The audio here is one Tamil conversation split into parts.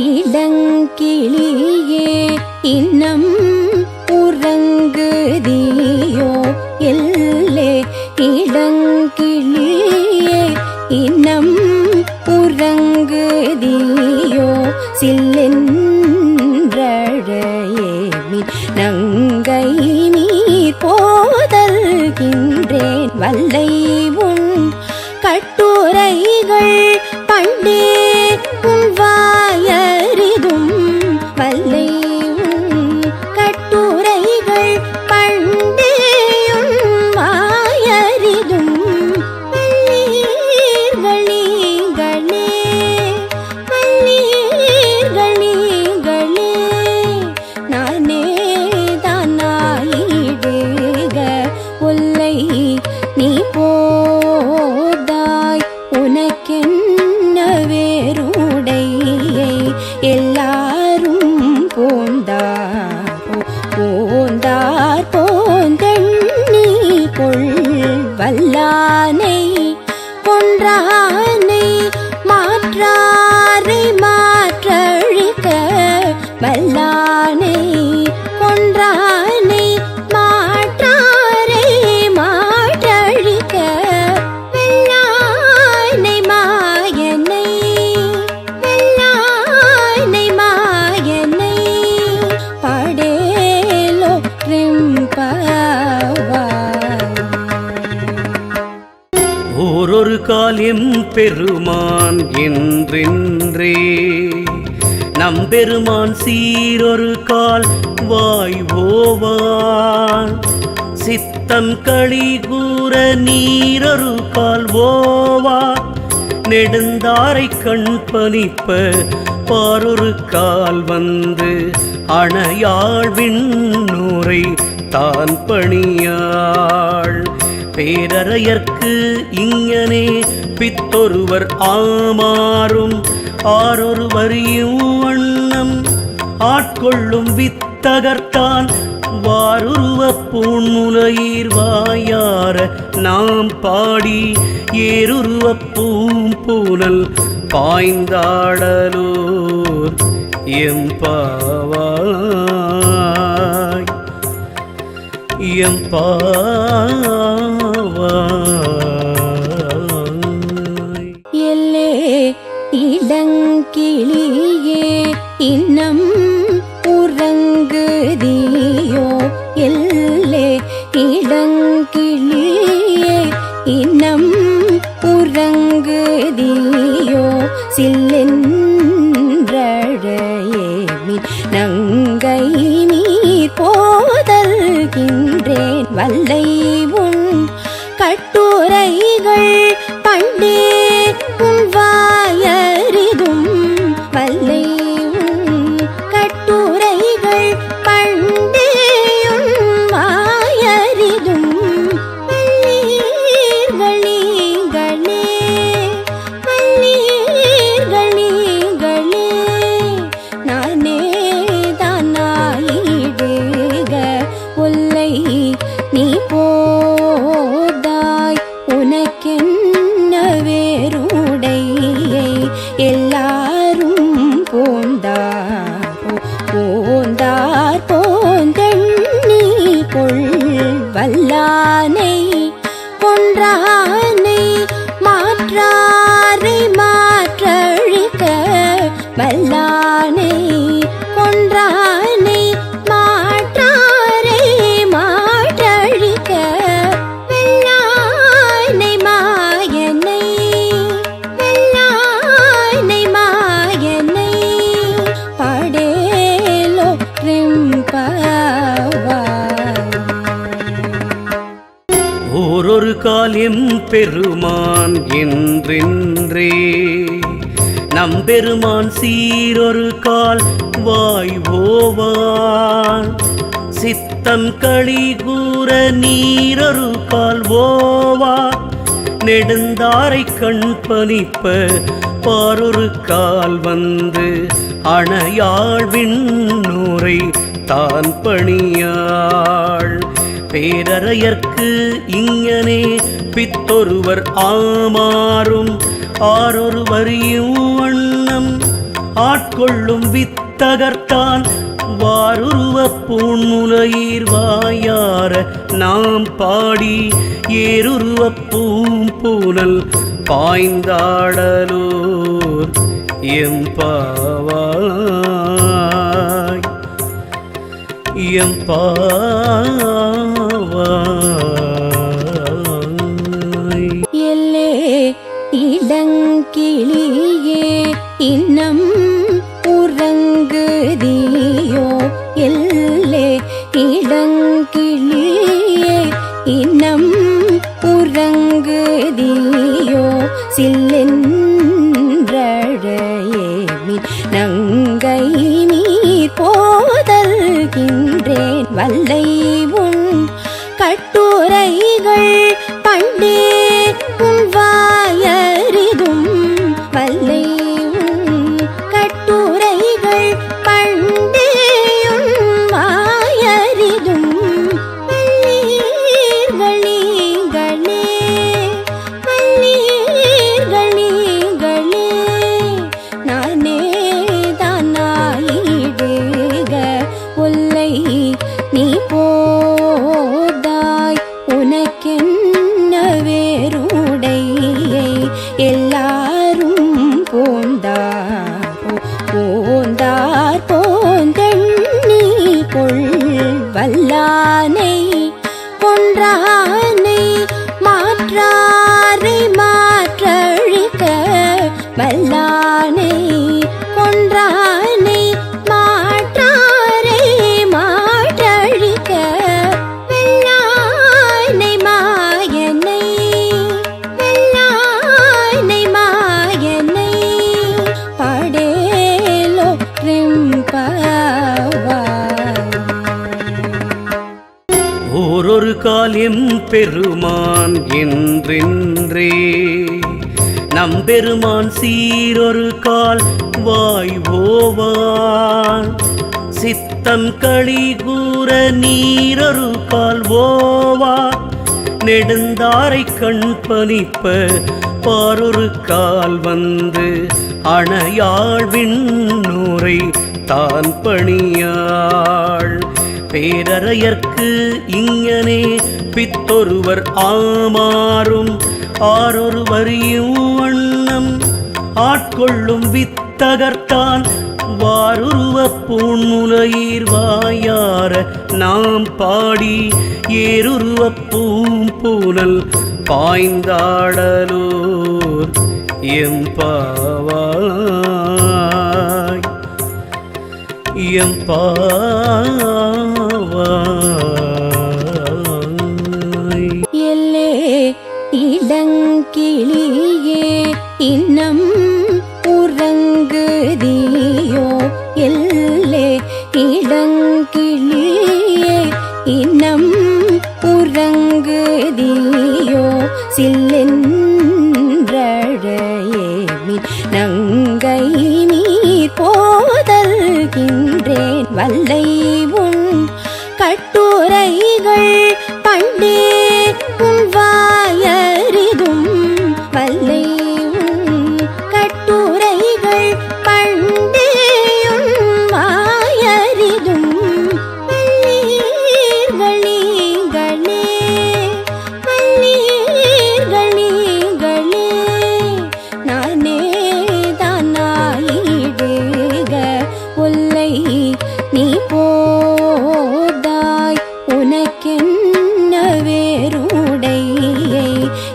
இளங்கிளியே இன்னம் உறங்குதியோ எல்லே. இளங்கிளியே இன்னம் உறங்குதியோ சில்லென்றழையேமின் நங்கை நீர் போதல்கின்றேன் வல்லை el பெருமான் என்றென்றே. நம் பெருமான் சீரொரு கால் வாய் ஓவான். சித்தம் களி கூற நீரொரு கால் ஓவா நெடுந்தாரை கண் பணிப்ப பாரொரு கால் வந்து அணையாள் நூரை தான் பணியாள். பேரறையர்க்கு இங்கனே பித்தொருவர் ஆமாறும் ஆரொரு வரியும் வண்ணம் ஆட்கொள்ளும் வித்தகர்த்தான் வாருருவ பூண்முலையீர் வாயார நாம் பாடி ஏருருவ பூம்பூனல் பாய்ந்தாடலோர் எம்பாவாய் எம்பாவாய் நங்கை நீ போதல்கின்றேன். வல்லை உன் கட்டு பெருமான் என்றென்றே. நம் பெருமான் சீரொரு கால் வாய் ஓவான் சித்தம் களி கூற நீரொரு கால் ஓவா நெடுந்தாரை கண் பனிப்ப பாரொரு கால் வந்து அணையாழ்வின் நூரை தான் பணியாள். பேரறையர்க்கு இங்கனே பி பித்தொருவர் ஆமாறும் ஆரொரு வரியும் வண்ணம். ஆட்கொள்ளும் வித்தகர்த்தான் வாருருவ பூண்முலையீர் வாயார நாம் பாடி ஏருருவ பூம்பூனல் பாய்ந்தாடலூர் எம்பாவாய் எம்பாவாய் கிளியே இனம் உறங்குதியோ சில்லென்றழையே நங்கை நீர் போதல்கின்றேன். வல்லை வல்லானை கொன்றானை மாற்றாரை மாற்றழிக்க வெள்ளானை மாயனை வெள்ளானை மாயனை படேலோ ரிம்பவாய் ஓரொரு காலம் பெருமான் என்றென்றே நம் பெருமான் சீரொரு கால் வாய் ஓவான் சித்தம் களி கூற நீரொரு கால் ஓவா நெடுந்தாரை கண் பனிப்ப பாரொரு கால் வந்து அணையாழ்வின் நூரை தான் பணியாள். பேரறையர்க்கு இங்கனே பித்தொருவர் ஆமாறும். ஆரொருவரியும் வண்ணம் ஆட்கொள்ளும் வித்தகர்த்தான். வாருருவ பூண்முலையீர் வாயார நாம் பாடி ஏருருவ பூம்பூனல் பாய்ந்தாடலூர் எம்பாவாய் எம்பாவாய்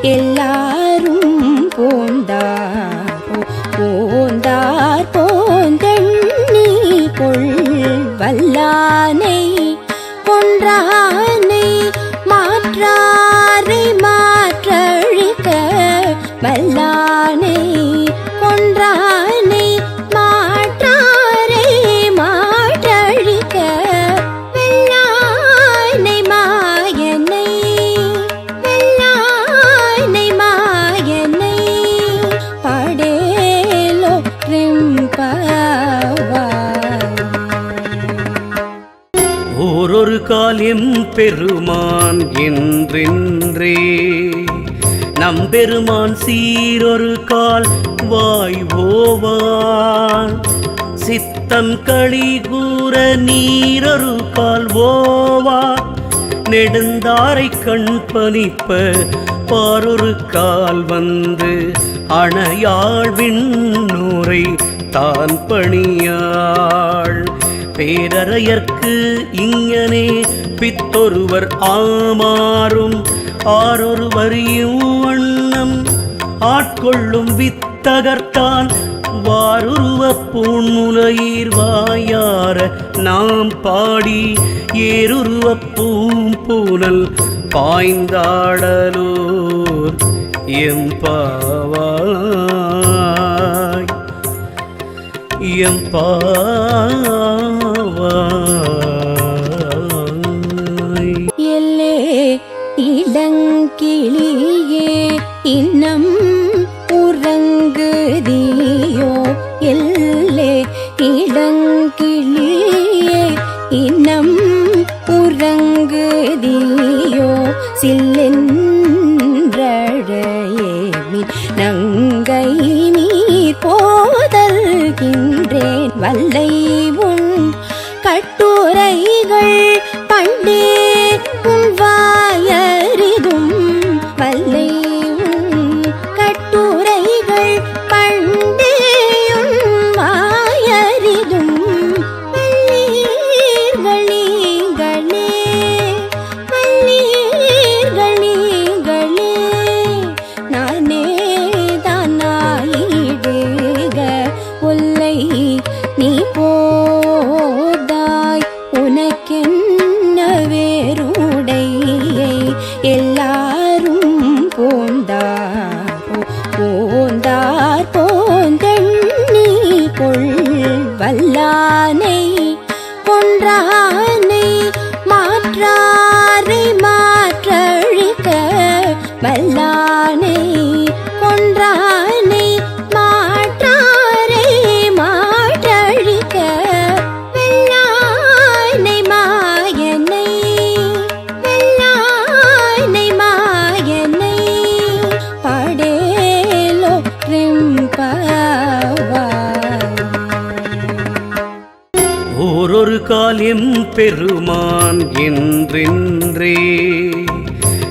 வேறுடையை ஓரொரு கால் எம்பெருமான் என்றென்றே. நம் பெருமான் சீரொரு கால் வாய் ஓவான் சித்தம் களி கூற நீரொரு கால் ஓவா நெடுந்தாரை கண் பனிப்ப பாரொரு கால் வந்து அணையாழ்வின் நூரை தான் பணியாள். பேரறையர்க்கு இங்கனே பித்தொருவர் ஆமாறும். ஆரொருவரியும் வண்ணம் ஆட்கொள்ளும் வித்தகர்த்தான். வாருருவ பூண்முலையீர் வாயார நாம் பாடி ஏருருவ பூம்பூனல் பாய்ந்தாடலூர் எம்பாவாய் எம்பாவாய் கங்கை நங்கை நீர் போதல்கின்றேன். வல்லை உன் கட்டுரைகள் பெருமான் என்றென்றே.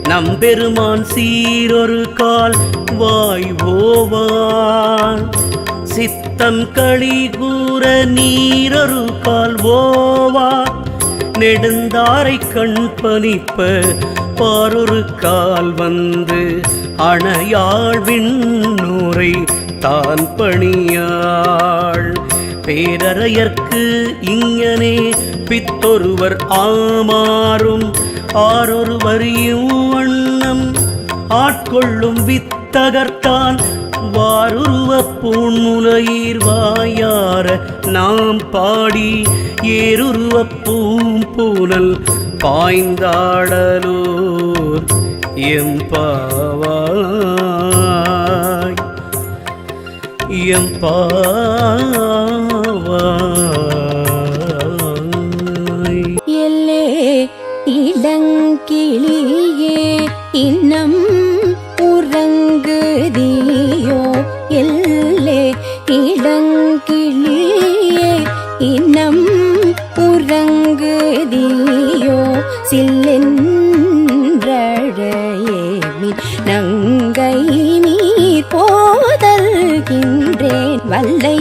நம் பெருமான் சீரொரு கால் வாய் ஓவான். சித்தம் களி கூற நீரொரு கால் ஓவா நெடுந்தாரை கண் பனிப்ப பாரொரு கால் வந்து அணையாள் நூரை தான் பணியாள். பேரறையர்க்கு இங்கனே பித்தொருவர் ஆமாறும். ஆரொருவரியும் வண்ணம் ஆட்கொள்ளும் வித்தகர்த்தான். வாருருவ பூண்முலையீர் வாயார நாம் பாடி ஏருருவ பூம்பூனல் பாய்ந்தாடலூர் எம்பாவாய் எம்பாவாய் கிளியே இனம் உறங்குதியோ சில்லென்றழையே நங்கை நீர் போதல்கின்றேன் வல்லை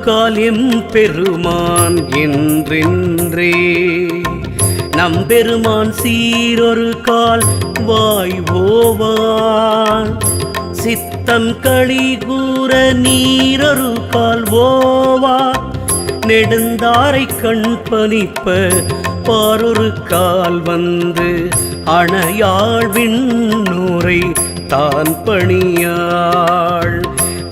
ஓரொரு பெருமான் என்றென்றே. நம் பெருமான் சீரொரு கால் வாய் ஓவான். சித்தம் களி கூற நீரொரு கால் ஓவா நெடுந்தாரை கண் பனிப்ப பாரொரு கால் வந்து அணையாழ்வின் நூரை தான் பணியாள்.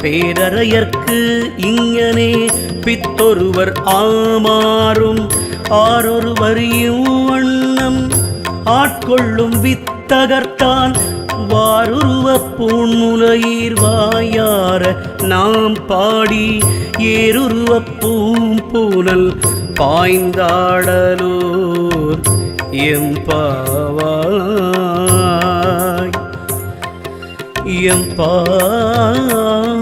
பேரறையர்க்கு இங்கனே பித்தொருவர் ஆமாறும். ஆரொருவரியும் வண்ணம் ஆட்கொள்ளும் வித்தகர்த்தான். வாருருவ பூண்முலையீர் வாயார நாம் பாடி ஏருருவ பூம்பூனல் பாய்ந்தாடலூர் எம்பாவாய் எம்பாவாய்